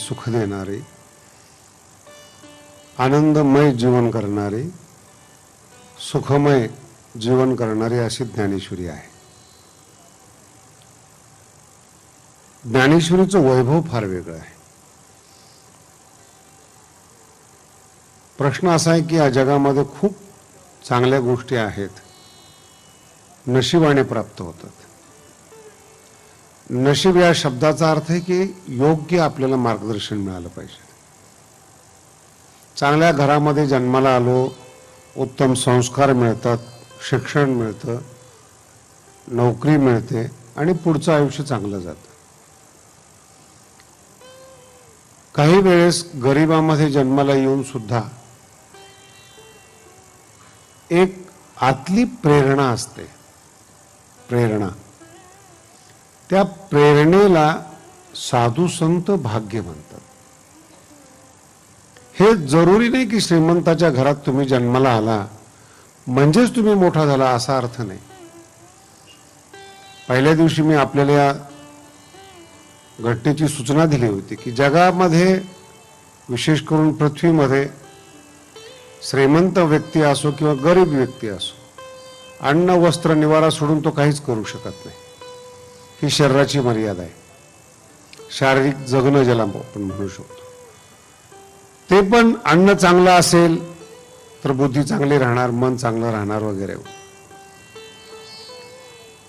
सुख देणारे आनंदमय जीवन करणारे सुखमय जीवन करणारे अशी ज्ञानेश्वरी आहे. ज्ञानेश्वरीचं वैभव फार वेगळं आहे. प्रश्न असा आहे की या जगामध्ये खूप चांगल्या गोष्टी आहेत. नशिबाने प्राप्त होतात. नशीब या शब्दाचा अर्थ आहे की योग्य आपल्याला मार्गदर्शन मिळालं पाहिजे. चांगल्या घरामध्ये जन्माला आलो उत्तम संस्कार मिळतात शिक्षण मिळतं नोकरी मिळते आणि पुढचं आयुष्य चांगलं जातं. काही वेळेस गरिबामध्ये जन्माला येऊन सुद्धा एक आतली प्रेरणा असते. प्रेरणा. त्या प्रेरणेला साधू संत भाग्य म्हणतात. हे जरुरी नाही की श्रीमंताच्या घरात तुम्ही जन्माला आला म्हणजेच तुम्ही मोठा झाला असा अर्थ नाही. पहिल्या दिवशी मी आपल्याला या घटनेची सूचना दिली होती की जगामध्ये विशेष करून पृथ्वीमध्ये श्रीमंत व्यक्ती असो किंवा गरीब व्यक्ती असो अन्न वस्त्र निवारा सोडून तो काहीच करू शकत नाही. ही शरीराची मर्यादा आहे. शारीरिक जगणं ज्याला आपण म्हणू शकतो. ते पण अन्न चांगलं असेल तर बुद्धी चांगली राहणार मन चांगलं राहणार वगैरे.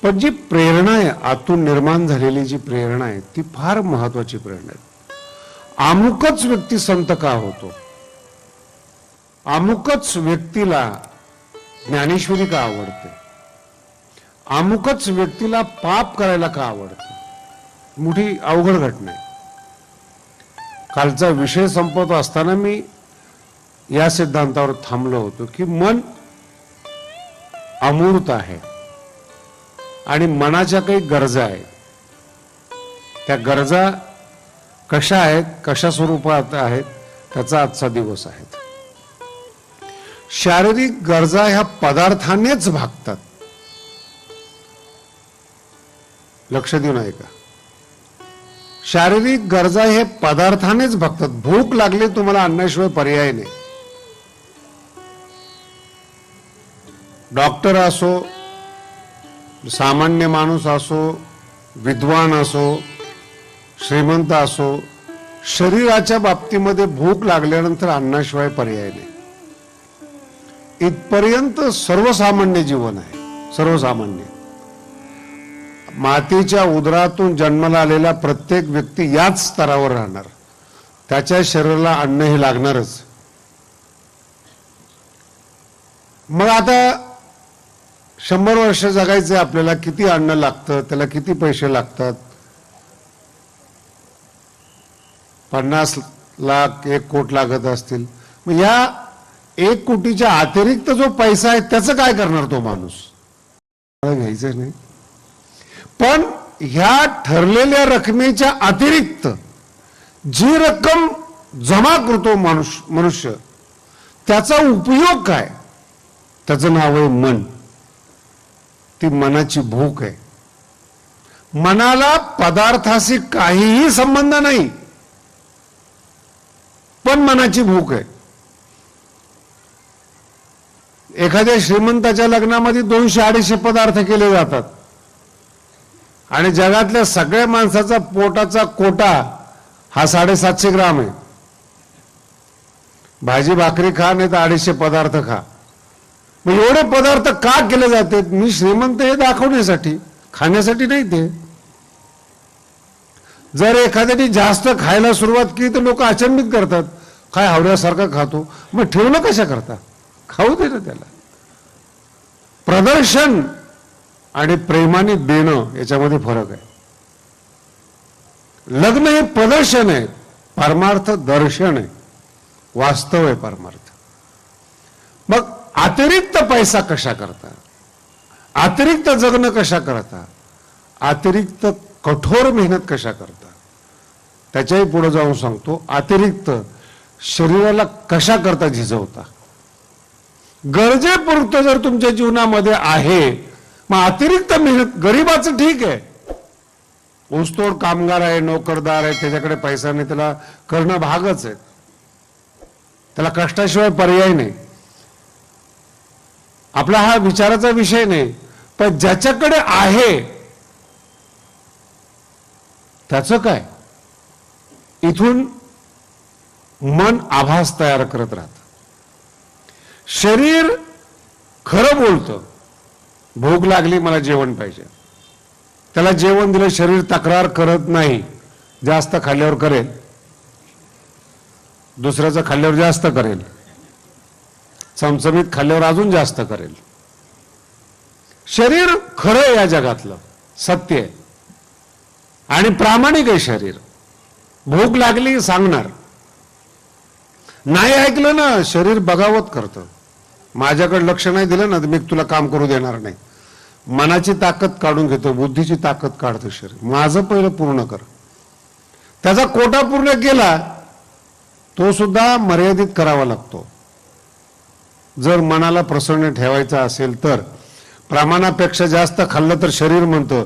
पण जी प्रेरणा आहे आतून निर्माण झालेली जी प्रेरणा आहे ती फार महत्वाची प्रेरणा आहे. अमुकच व्यक्ती संत का होतो? अमुकच व्यक्तीला ज्ञानेश्वरी का आवडते? अमुकच व्यक्तीला पाप करायला का आवडतं? मोठी अवघड घटना आहे. कालचा विषय संपवत असताना मी या सिद्धांतावर थांबलो होतो की मन अमूर्त आहे आणि मनाच्या काही गरजा आहेत. त्या गरजा कशा आहेत कशा स्वरूपात आहेत त्याचा आजचा दिवस आहे. शारीरिक गरजा ह्या पदार्थानेच भागतात. लक्ष देऊन ऐका शारीरिक गरजा हे पदार्थानेच बघतात भूक लागली तुम्हाला अन्नाशिवाय पर्याय नाही. डॉक्टर असो सामान्य माणूस असो विद्वान असो श्रीमंत असो शरीराच्या बाबतीमध्ये भूक लागल्यानंतर अन्नाशिवाय पर्याय नाही. इथपर्यंत सर्वसामान्य जीवन आहे. सर्वसामान्य. मातीच्या उदरातून जन्माला आलेला प्रत्येक व्यक्ती याच स्तरावर राहणार. त्याच्या शरीराला अन्न हे लागणारच. मग आता शंभर वर्ष जगायचे आपल्याला किती अन्न लागतं त्याला किती पैसे लागतात? पन्नास लाख एक कोट लागत असतील. मग या एक कोटीच्या अतिरिक्त जो पैसा आहे त्याचं काय करणार तो माणूस? मला घ्यायचं नाही. पण ह्या ठरलेल्या रकमेच्या अतिरिक्त जी रक्कम जमा करतो माणूस मनुष्य त्याचा उपयोग काय? त्याचं नाव आहे मन. ती मनाची भूक आहे. मनाला पदार्थाशी काहीही संबंध नाही पण मनाची भूक आहे. एखाद्या श्रीमंताच्या लग्नामध्ये दोनशे अडीचशे पदार्थ केले जातात. आणि जगातल्या सगळ्या माणसाचा पोटाचा कोटा हा साडेसातशे ग्राम आहे. भाजी भाकरी खा नाही तर अडीचशे पदार्थ खा. मग एवढे पदार्थ का केले जाते मी श्रीमंत हे दाखवण्यासाठी खाण्यासाठी नाही ते. जर एखाद्याने जास्त खायला सुरुवात केली तर लोक अचंबित करतात. काय हावड्यासारखं खातो? मग ठेवलं कशा करता? खाऊ दे ना त्याला. प्रदर्शन आणि प्रेमाने देणं याच्यामध्ये फरक आहे. लग्न हे प्रदर्शन आहे. परमार्थ दर्शन आहे. वास्तव आहे परमार्थ. मग अतिरिक्त पैसा कशा करता? अतिरिक्त जगणं कशा करता? अतिरिक्त कठोर मेहनत कशा करता? त्याच्याही पुढे जाऊन सांगतो अतिरिक्त शरीराला कशा करता झिजवता? गरजेपुरतं जर तुमच्या जीवनामध्ये आहे मग अतिरिक्त मेहनत गरीबाचं ठीक आहे. ऊसतोड कामगार आहे नोकरदार आहे त्याच्याकडे पैसा नाही त्याला करणं भागच आहे. त्याला कष्टाशिवाय पर्याय नाही. आपला हा विचाराचा विषय नाही. पण ज्याच्याकडे आहे त्याचं काय? इथून मन आभास तयार करत राहत. शरीर खरं बोलतं. भूक लागली मला जेवण पाहिजे. त्याला जेवण दिलं शरीर तक्रार करत नाही जास्त खाल्ल्यावर करेल. दुसऱ्याचं खाल्ल्यावर जास्त करेल. चमचमीत खाल्ल्यावर अजून जास्त करेल. शरीर खरं या जगातलं. सत्य आहे. आणि प्रामाणिक आहे शरीर. भूक लागली सांगणार. नाही ऐकलं ना शरीर बगावत करतं. माझ्याकडे लक्ष नाही दिलं ना तर मी तुला काम करू देणार नाही. मनाची ताकद काढून घेतो बुद्धीची ताकद काढतो शरीर माझं पहिलं पूर्ण कर. त्याचा कोटा पूर्ण केला तो सुद्धा मर्यादित करावा लागतो. जर मनाला प्रसन्न ठेवायचा असेल तर प्रमाणापेक्षा जास्त खाल्लं तर शरीर म्हणतं.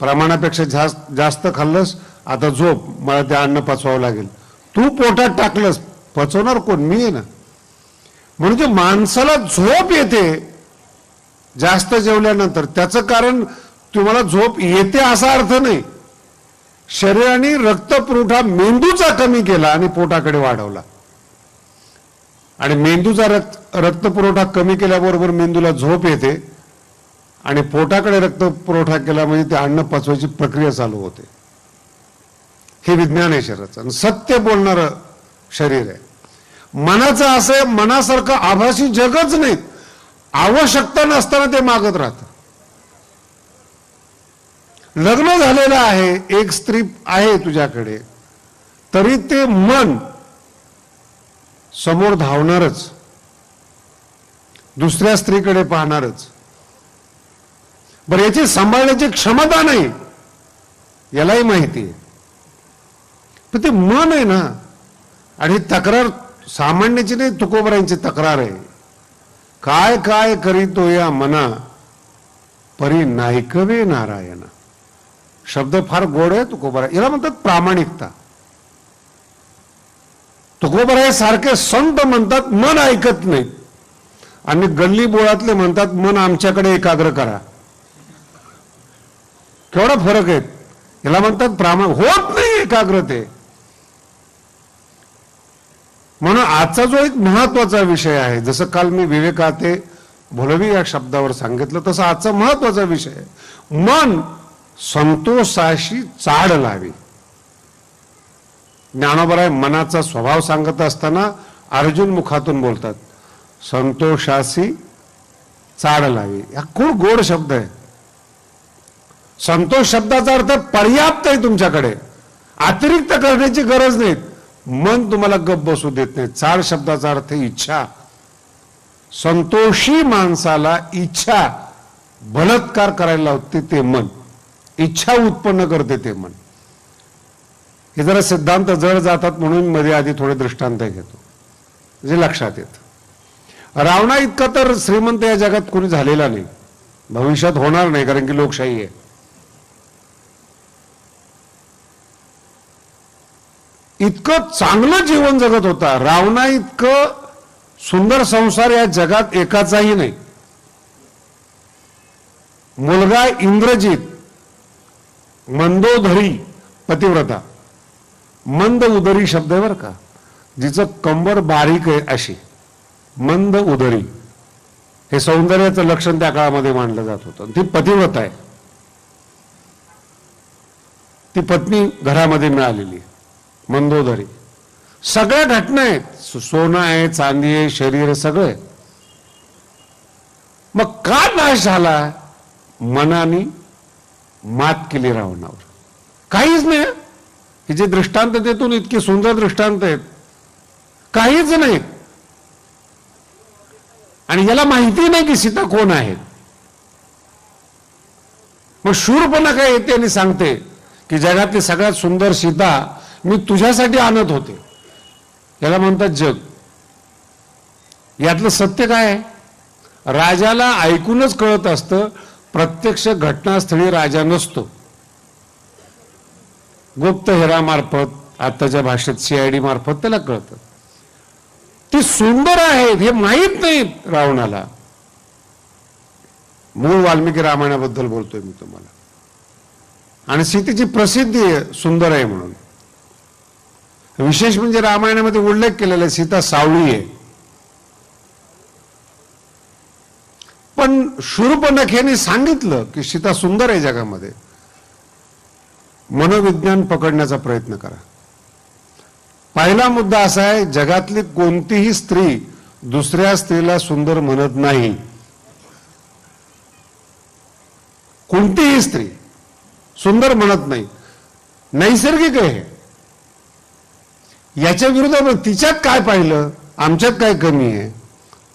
प्रमाणापेक्षा जास्त जास्त खाल्लंस आता झोप मला ते अन्न पचवावं लागेल. तू पोटात टाकलंस. पचवणार कोण? मी आहे ना. म्हणून जे माणसाला झोप येते. जास्त जेवल्यानंतर. त्याचं कारण तुम्हाला झोप येते असा अर्थ नाही. शरीराने रक्तपुरवठा मेंदूचा कमी केला आणि पोटाकडे वाढवला. आणि मेंदूचा रक्त रक्तपुरवठा कमी केल्याबरोबर मेंदूला झोप येते. आणि पोटाकडे रक्तपुरवठा केला म्हणजे ते अन्न पचवायची प्रक्रिया चालू होते. हे विज्ञान आहे शरीराचं. आणि सत्य बोलणारं शरीर आहे. मनाचं असं मनासारखं आभासी जगच नाही. आवश्यकता नसताना ते मागत राहतं लग्न झालेलं आहे एक स्त्री आहे तुझ्याकडे तरी ते मन समोर धावणारच. दुसऱ्या स्त्रीकडे पाहणारच. बरं याची सांभाळण्याची क्षमता नाही. यालाही माहिती आहे. पण ते मन आहे ना. आणि तक्रार सामान्याची नाही तुकोबरांची तक्रार आहे. काय काय करीतो या मना? परी नायकवे नारायण. शब्द फार गोड आहे तुकोबरा. याला म्हणतात प्रामाणिकता. तुकोबरा सारखे संत म्हणतात मन ऐकत नाही आणि गल्ली बोळातले म्हणतात मन आमच्याकडे एकाग्र करा. केवढा फरक आहे. याला म्हणतात प्रामाण होत नाही एकाग्रते. म्हणून आजचा जो एक महत्त्वाचा विषय आहे जसं काल मी विवेकाते भोलवी या शब्दावर सांगितलं तसं आजचा महत्त्वाचा विषय आहे. मन संतोषाशी चाड लावी. ज्ञानोबराय मनाचा स्वभाव सांगत असताना अर्जुन मुखातून बोलतात संतोषाशी चाड लावी. हा खूप गोड शब्द आहे. संतोष शब्दाचा अर्थ पर्याप्त आहे तुमच्याकडे. अतिरिक्त करण्याची गरज नाही. मन तुम्हाला गप बसू देत नाही. चार शब्दाचा अर्थ इच्छा. संतोषी माणसाला इच्छा बलात्कार करायला लावते ते मन. इच्छा उत्पन्न करते ते मन. हे जरा सिद्धांत जड जातात म्हणून मध्ये आधी थोडे दृष्टांत घेतो. जे लक्षात येत. रावणा इतका तर श्रीमंत या जगात कोणी झालेला नाही. भविष्यात होणार नाही कारण की लोकशाही आहे. इतकं चांगलं जीवन जगत होता. रावणा इतकं सुंदर संसार या जगात एकाचाही नाही. मुलगा इंद्रजित मंदोधरी पतिव्रता. मंद उदरी शब्द आहे बरं का? जिचं कंबर बारीक आहे अशी. मंद उदरी. हे सौंदर्याचं लक्षण त्या काळामध्ये मानलं जात होतं. ती पतिव्रता आहे. ती पत्नी घरामध्ये मिळालेली आहे. मंदोदरी. सगळ्या घटना आहेत. सोनं आहे चांदी आहे शरीर सगळं आहे. मग का नाश झाला? मनाने मात केली रावणावर. काहीच नाही. हे जे दृष्टांत देतून इतके सुंदर दृष्टांत आहेत. काहीच नाही. आणि याला माहिती नाही की सीता कोण आहे मग शूरपणा काय येते आणि सांगते की जगातली सगळ्यात सुंदर सीता मी तुझ्यासाठी आणत होते. याला म्हणतात जग. यातलं सत्य काय आहे? राजाला ऐकूनच कळत असतं प्रत्यक्ष घटनास्थळी राजा नसतो. गुप्त हेरामार्फत आताच्या भाषेत सीआयडी मार्फत त्याला कळतं. ती सुंदर आहेत हे माहीत नाही रावणाला. मूळ वाल्मिकी रामायणाबद्दल बोलतोय मी तुम्हाला. आणि सीतेची प्रसिद्धी आहे सुंदर आहे म्हणून. विशेष म्हणजे रामायणामध्ये उल्लेख केलेला आहे सीता सावळी आहे. पण शूरपणखेने सांगितलं की सीता सुंदर आहे जगामध्ये. मनोविज्ञान पकडण्याचा प्रयत्न करा. पहिला मुद्दा असा आहे जगातली कोणतीही स्त्री दुसऱ्या स्त्रीला सुंदर म्हणत नाही. कोणतीही स्त्री सुंदर म्हणत नाही. नैसर्गिक आहे याच्या विरोधात तिच्यात काय पाहिलं? आमच्यात काय कमी आहे?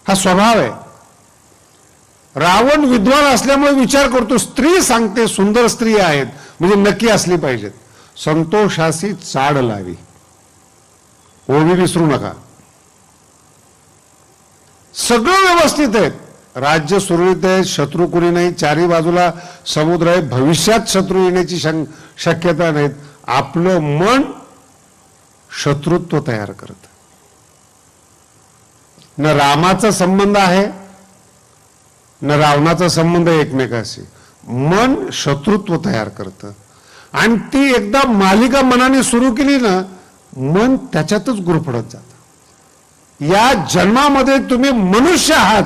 हा स्वभाव आहे. रावण विद्वान असल्यामुळे विचार करतो स्त्री सांगते सुंदर स्त्री आहेत. म्हणजे नक्की असली पाहिजेत. संतोषाशी चाड लावी. ओवी विसरू नका. सगळं व्यवस्थित आहेत राज्य सुरळीत आहे शत्रू कुणी नाही चारी बाजूला समुद्र आहे भविष्यात शत्रू येण्याची शक्यता नाहीत. आपलं मन शत्रुत्व तयार करत. न रामाचा संबंध आहे न रावणाचा संबंध एकमेकाशी. मन शत्रुत्व तयार करतं. आणि ती एकदा मालिका मनाने सुरू केली ना मन त्याच्यातच गुरफडत जात. या जन्मामध्ये तुम्ही मनुष्य आहात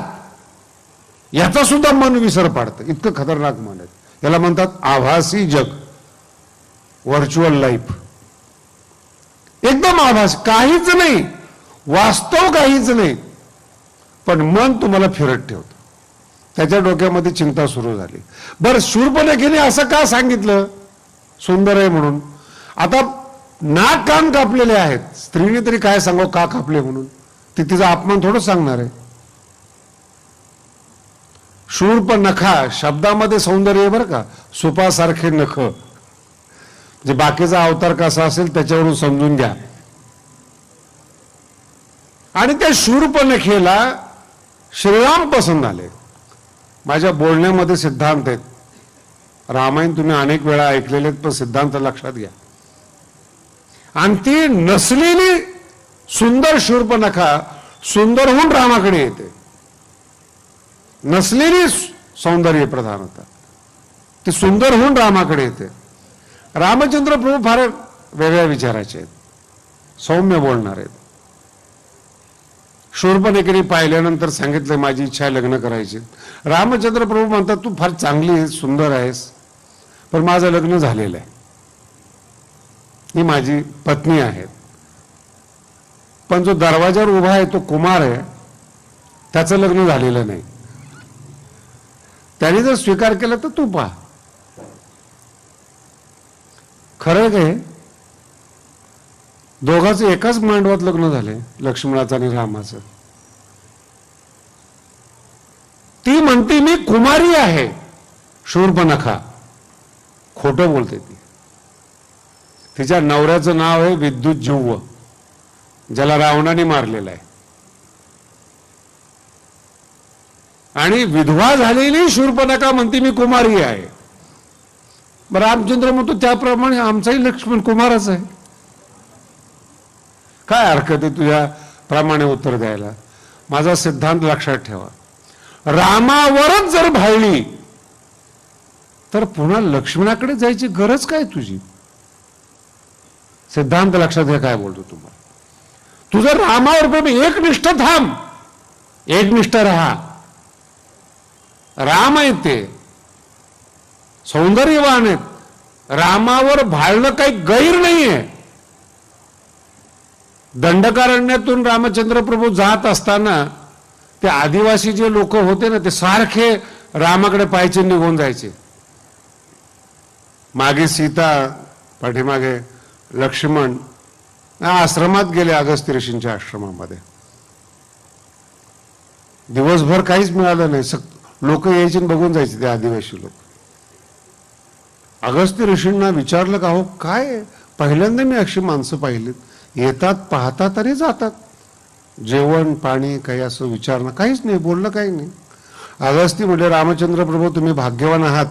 याचा सुद्धा मन विसर पाडतं. इतकं खतरनाक मन आहे. याला म्हणतात आभासी जग व्हर्च्युअल लाईफ एकदम आभास काहीच नाही. वास्तव काहीच नाही. पण मन तुम्हाला फिरत ठेवत. त्याच्या डोक्यामध्ये चिंता सुरू झाली. बरं शूरपणखेने असं का सांगितलं? सुंदर आहे म्हणून. आता नाक कान कापलेले आहेत. स्त्रीने तरी काय सांगू का कापले म्हणून? ती तिचा अपमान थोडं सांगणार आहे. शूर्प नखा शब्दामध्ये सौंदर्य बरं का. सुपासारखे नख. जे बाकीचा अवतार कसा असेल त्याच्यावरून समजून घ्या. आणि त्या शूरपणखेला श्रीराम पसंत आले. माझ्या बोलण्यामध्ये सिद्धांत आहेत. रामायण तुम्ही अनेक वेळा ऐकलेले आहेत पण सिद्धांत लक्षात घ्या. आणि ती नसलेली सुंदर शूर्पणखा सुंदर होऊन रामाकडे येते. नसलेली सौंदर्य प्रधानता ती सुंदर होऊन रामाकडे येते. रामचंद्र प्रभू फार वेगळ्या विचाराचे आहेत. सौम्य बोलणार आहेत. शूरपणेकडे पाहिल्यानंतर सांगितलं माझी इच्छा आहे लग्न करायची. रामचंद्र प्रभू म्हणतात तू फार चांगली आहेस सुंदर आहेस पण माझं लग्न झालेलं आहे. ही माझी पत्नी आहे. पण जो दरवाजावर उभा आहे तो कुमार आहे. त्याचं लग्न झालेलं नाही. त्याने जर स्वीकार केला तर तू पहा. खरं काय दोघांचं एकाच मांडवात लग्न झाले लक्ष्मणाचं आणि रामाचं. ती म्हणते मी कुमारी आहे. शूर्पणखा खोटं बोलते ती. तिच्या नवऱ्याचं नाव आहे विद्युत जिव्व ज्याला रावणाने मारलेलं आहे. आणि विधवा झालेली शूर्पणखा म्हणते मी कुमारी आहे. मग रामचंद्र म्हणतो त्याप्रमाणे आमचाही लक्ष्मण कुमारच आहे. काय हरकत आहे तुझ्या प्रमाणे उत्तर द्यायला? माझा सिद्धांत लक्षात ठेवा. रामावरच जर भाळली तर पुन्हा लक्ष्मणाकडे जायची गरज काय तुझी? सिद्धांत लक्षात घ्या काय बोलतो तुम्हाला. तुझं रामावर प्रेम एकनिष्ठ थांब. एकनिष्ठ राहा. राम आहे ते. सौंदर्यवान आहेत. रामावर भाळणं काही गैर नाहीये. दंडकारण्यातून रामचंद्र प्रभू जात असताना ते आदिवासी जे लोक होते ना ते सारखे रामाकडे पायचे निघून जायचे. मागे सीता पाठीमागे लक्ष्मण आश्रमात गेले अगस्त्य ऋषींच्या आश्रमामध्ये. दिवसभर काहीच मिळालं नाही. लोक यायचे बघून जायचे ते आदिवासी लोक. अगस्त्य ऋषींना विचारलं का हो? काय? पहिल्यांदा मी अशी माणसं पाहिलीत येतात पाहतात आणि जातात. जेवण पाणी काही असं विचारणं काहीच नाही. बोललं काही नाही. अगस्ती म्हणजे रामचंद्र प्रभू तुम्ही भाग्यवान आहात.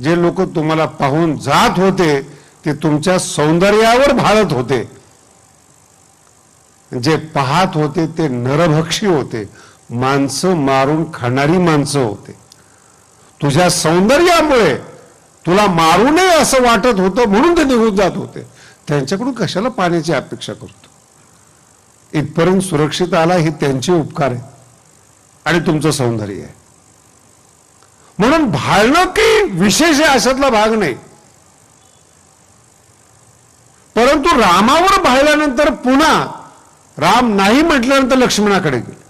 जे लोक तुम्हाला पाहून जात होते ते तुमच्या सौंदर्यावर भाळत होते. जे पाहत होते ते नरभक्षी होते. माणसं मारून खाणारी माणसं होते. तुझ्या सौंदर्यामुळे तुला मारू नये असं वाटत होतं म्हणून ते निघून जात होते. त्यांच्याकडून कशाला पाण्याची अपेक्षा करतो? इथपर्यंत सुरक्षित आला हे त्यांचे उपकार आहे. आणि तुमचं सौंदर्य आहे. म्हणून भाळणं काही विशेष आहे अशातला भाग नाही. परंतु रामावर भाळल्यानंतर पुन्हा राम नाही म्हटल्यानंतर लक्ष्मणाकडे गेले.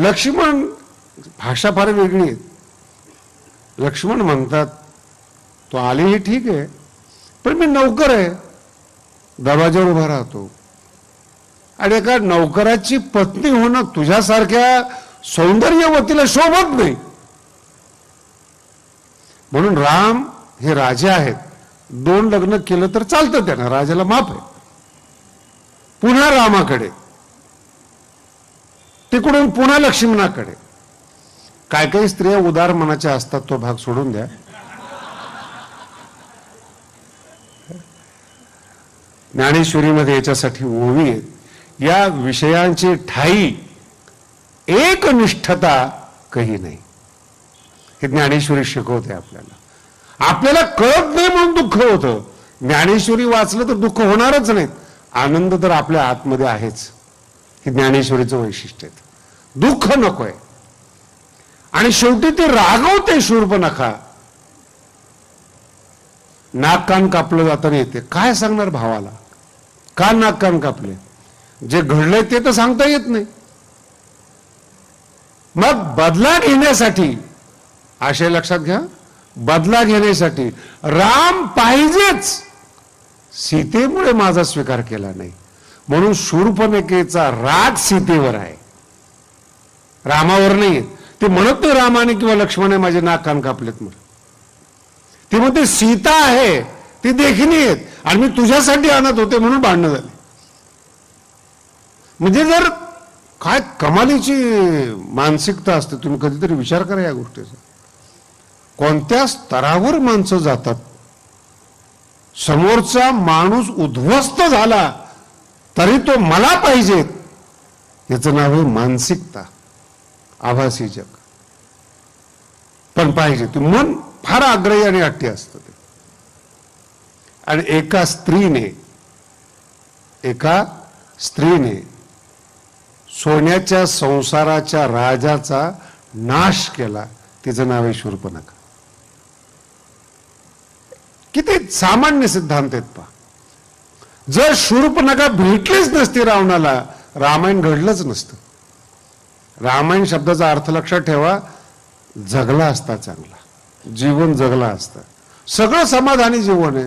लक्ष्मण भाषा फार वेगळी आहे. लक्ष्मण म्हणतात तो आले हे ठीक आहे पण मी नौकर आहे. दरवाजावर उभा राहतो. आणि एका नौकराची पत्नी होणं तुझ्यासारख्या सौंदर्यवतीला शोभत नाही. म्हणून राम हे राजे आहेत. दोन लग्न केलं तर चालतं त्यांना राजाला माफ आहे. पुन्हा रामाकडे. तिकडून पुन्हा लक्ष्मणाकडे. काय काही स्त्रिया उदार मनाच्या असतात तो भाग सोडून द्या. ज्ञानेश्वरीमध्ये याच्यासाठी ओवी आहेत. या विषयांची ठाई एकनिष्ठता कही नाही. हे ज्ञानेश्वरी शिकवते आपल्याला. आपल्याला कळत नाही म्हणून दुःख होतं. ज्ञानेश्वरी वाचलं तर दुःख होणारच नाही आनंद तर आपल्या आतमध्ये आहेच. हे ज्ञानेश्वरीचं वैशिष्ट्य आहे दुःख नकोय. आणि शेवटी ते रागवते शूर्प नाक कान कापलं जाताना येते. काय सांगणार भावाला? का नाक कान कापले? जे घडले ते तर सांगता येत नाही. मग बदला घेण्यासाठी आशय लक्षात घ्या बदला घेण्यासाठी राम पाहिजेच. सीतेमुळे माझा स्वीकार केला नाही. म्हणून शूर्पणकेचा राग सीतेवर आहे. रामावर नाही ते म्हणत नाही रामाने किंवा लक्ष्मणाने माझे नाक कान कापलेत म्हणून. ते म्हणते सीता आहे ती देखणी आहेत आणि मी तुझ्यासाठी आणत होते म्हणून भांडणं झाली. म्हणजे जर काय कमालीची मानसिकता असते तुम्ही कधीतरी विचार करा या गोष्टीचा. कोणत्या स्तरावर माणसं जातात? समोरचा माणूस उद्ध्वस्त झाला तरी तो मला पाहिजे याचं नाव आहे मानसिकता. आभासी जग पण पाहिजे ते मन फार आग्रही आणि अट्टी असतं ते. आणि एका स्त्रीने एका स्त्रीने सोन्याच्या संसाराच्या राजाचा नाश केला तिचं नाव आहे शूर्पणखा किती सामान्य सिद्धांत आहेत पा जर शूर्पणखा भेटलीच नसती रावणाला रामायण घडलंच नसतं. रामायण शब्दाचा अर्थ लक्षात ठेवा जगला असता चांगला. जीवन जगला असता. सगळं समाधानी जीवन आहे.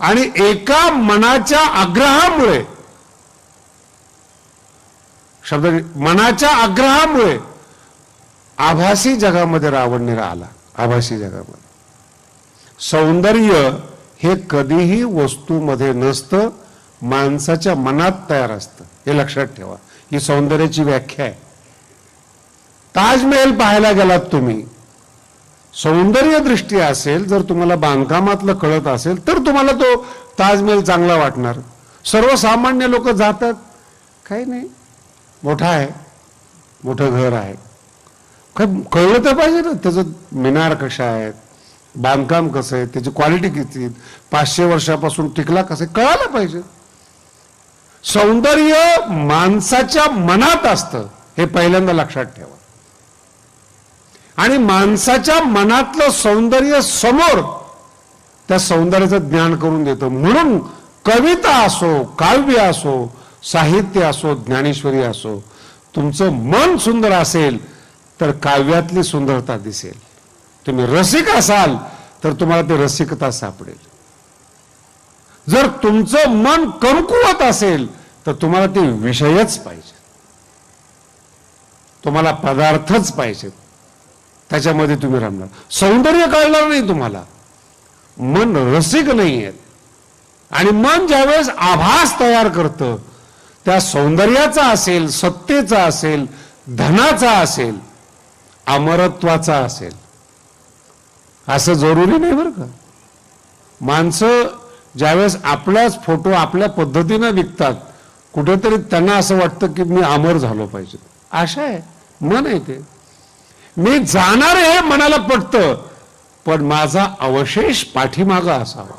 आणि एका मनाच्या आग्रहामुळे शब्द मनाच्या आग्रहामुळे आभासी जगामध्ये रावण आला आभासी जगामध्ये. सौंदर्य हे कधीही वस्तूमध्ये नसतं माणसाच्या मनात तयार असतं. हे लक्षात ठेवा. ही सौंदर्याची व्याख्या आहे. ताजमहल पाहायला गेलात तुम्ही. सौंदर्य दृष्टी असेल जर तुम्हाला बांधकामातलं कळत असेल तर तुम्हाला तो ताजमहल चांगला वाटणार. सर्वसामान्य लोक जातात. काही नाही. मोठा आहे. मोठं घर आहे. काय कळलं तर पाहिजे ना त्याचं मिनार कशा आहेत? बांधकाम कसं आहे? त्याची क्वालिटी किती पाचशे वर्षापासून टिकला कसं आहे? कळायला पाहिजे. सौंदर्य माणसाच्या मनात असतं हे पहिल्यांदा लक्षात ठेवा. आणि माणसाच्या मनातलं सौंदर्य समोर त्या सौंदर्याचं ज्ञान करून देतो. म्हणून कविता असो काव्य असो साहित्य असो ज्ञानेश्वरी असो तुमचं मन सुंदर असेल तर काव्यातली सुंदरता दिसेल. तुम्ही रसिक असाल तर तुम्हाला ते रसिकता सापडेल. जर तुमचं मन कमकुवत असेल तर तुम्हाला ते विषयच पाहिजे. तुम्हाला पदार्थच पाहिजेत. त्याच्यामध्ये तुम्ही रमणार. सौंदर्य कळणार नाही तुम्हाला. मन रसिक नाही आहेत आणि मन ज्यावेळेस आभास तयार करतं त्या सौंदर्याचा असेल सत्तेचा असेल धनाचा असेल अमरत्वाचा असेल. असं जरुरी नाही बरं का? माणसं ज्यावेळेस आपलाच फोटो आपल्या पद्धतीनं विकतात कुठेतरी त्यांना असं वाटतं की मी अमर झालो पाहिजे. आशा आहे. मन आहे ते. मी जाणार हे मनाला पटतं. पण माझा अवशेष पाठीमागा असावा.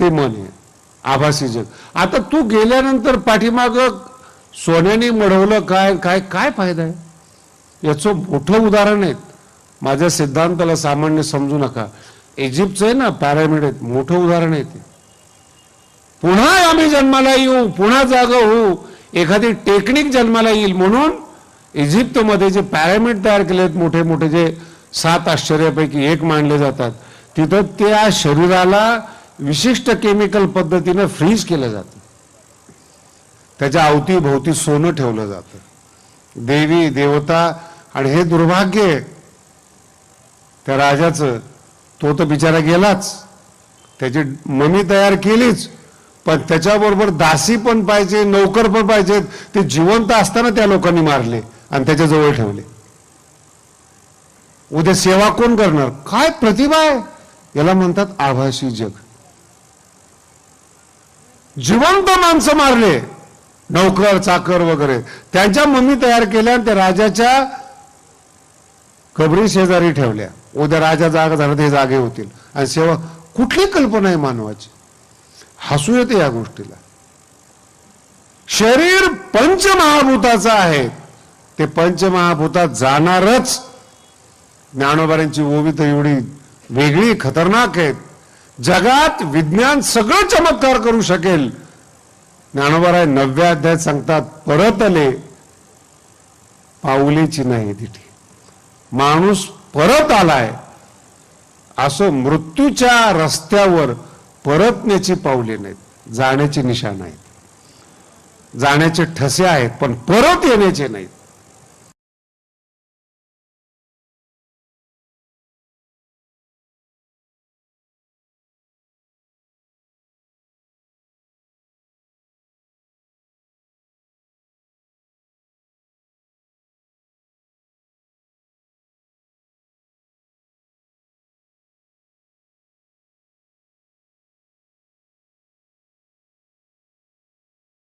ते मन आहे आभासी जग. आता तू गेल्यानंतर पाठीमाग सोन्याने मढवलं काय काय काय फायदा आहे? याचं मोठं उदाहरण आहे माझ्या सिद्धांताला सामान्य समजू नका. इजिप्तचं आहे ना पॅरामिड आहेत. मोठं उदाहरण आहे ते. पुन्हा आम्ही जन्माला येऊ पुन्हा जागा होऊ. एखादी टेक्निक जन्माला येईल म्हणून इजिप्तमध्ये जे पॅरामिड तयार केले आहेत मोठे मोठे जे सात आश्चर्यापैकी एक मानले जातात तिथं त्या शरीराला विशिष्ट केमिकल पद्धतीनं फ्रीज केलं जातं. त्याच्या अवतीभोवती सोनं ठेवलं जातं. देवी देवता आणि हे दुर्भाग्य आहे. त्या राजाचं तो तर बिचारा गेलाच. त्याची ममी तयार केलीच. पण त्याच्याबरोबर दासी पण पाहिजे नोकर पण पाहिजेत. ते जिवंत असताना त्या लोकांनी मारले. आणि त्याच्याजवळ ठेवले. उद्या सेवा कोण करणार? काय प्रतिभा आहे? याला म्हणतात आभासी जग. जिवंत माणसं मारले. नौकर चाकर वगैरे. त्यांच्या मम्मी तयार केल्या आणि त्या राजाच्या कबरी शेजारी ठेवल्या. उद्या राजा जागा झाला ते जागे होतील. आणि सेवा कुठली कल्पना आहे मानवाची? हसू येते या गोष्टीला. शरीर पंचमहाभूताचं आहे. ते पंचमहाभूतात जाणारच ज्ञानोबाऱ्यांची ओवी तर एवढी वेगळी खतरनाक आहेत. जगात विज्ञान सगळं चमत्कार करू शकेल. ज्ञानोबाराय नवव्या अध्याय सांगतात परत आले पाऊलेची नाही तिथे. माणूस परत आलाय. असं मृत्यूच्या रस्त्यावर परतण्याची पावले नाहीत. जाण्याची निशाण आहेत. जाण्याचे ठसे आहेत पण परत येण्याचे नाहीत.